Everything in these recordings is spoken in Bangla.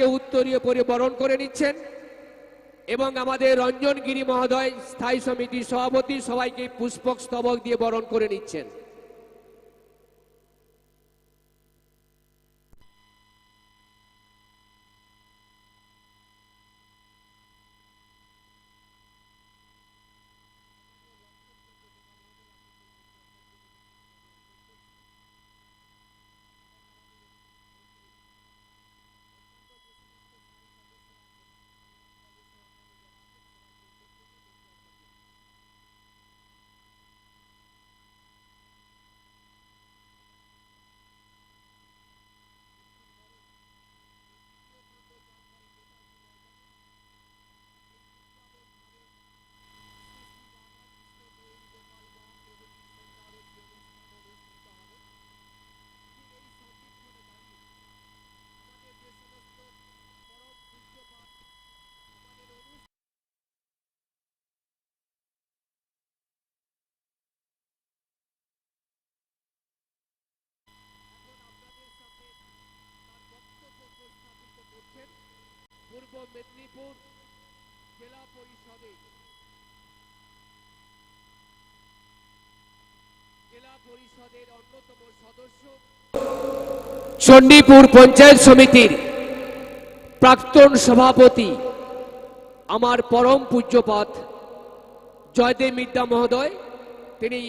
সবাইকে উত্তরীয় পরে বরণ করে নিচ্ছেন এবং আমাদের রঞ্জনগিরি মহোদয় স্থায়ী সমিতির সভাপতি সবাইকে পুষ্পক স্তবক দিয়ে বরণ করে নিচ্ছেন। মেদিনীপুর জেলা পরিষদের জেলা পরিষদের অন্যতম সদস্য। চণ্ডীপুর পঞ্চায়েত সমিতির প্রাক্তন সভাপতি আমার পরম পূজ্যপাত জয়দেব মিদ্যা মহোদয়, তিনি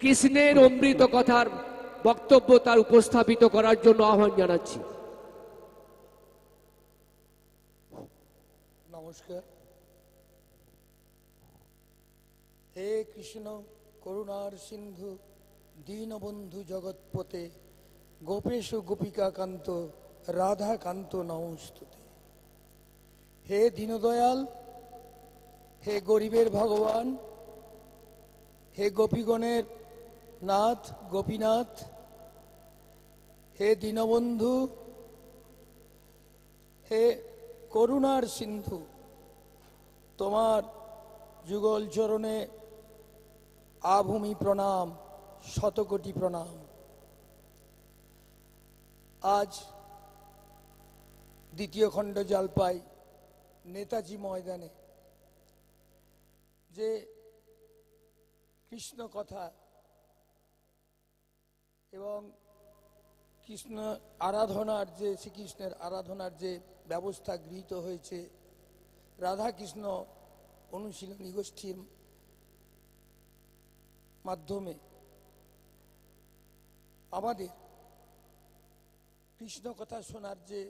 কৃষ্ণের অমৃত কথার বক্তব্য তার উপস্থাপিত করার জন্য আহ্বান জানাচ্ছি। নমস্কার। হে কৃষ্ণ, করুণার সিন্ধু, দীনবন্ধু জগৎপতে গোপেশ গোপিকাকান্ত, রাধাকান্ত নমস্তুতে। হে দীনদয়াল, হে গরিবের ভগবান, হে গোপীগণের নাথ, গোপীনাথ, হে দীনবন্ধু, হে করুণার সিন্ধু। তোমার যুগল চরণে আভূমি প্রণাম, শতকোটি প্রণাম। আজ দ্বিতীয় খণ্ড জালপাই নেতাজি ময়দানে। যে কৃষ্ণ কথা এবং কৃষ্ণ আরাধনার যে, শ্রীকৃষ্ণের আরাধনার যে ব্যবস্থা গৃহীত হয়েছে, রাধাকৃষ্ণ অনুশীলনী গোষ্ঠীর মাধ্যমে আমাদের কৃষ্ণ কথা শোনার যে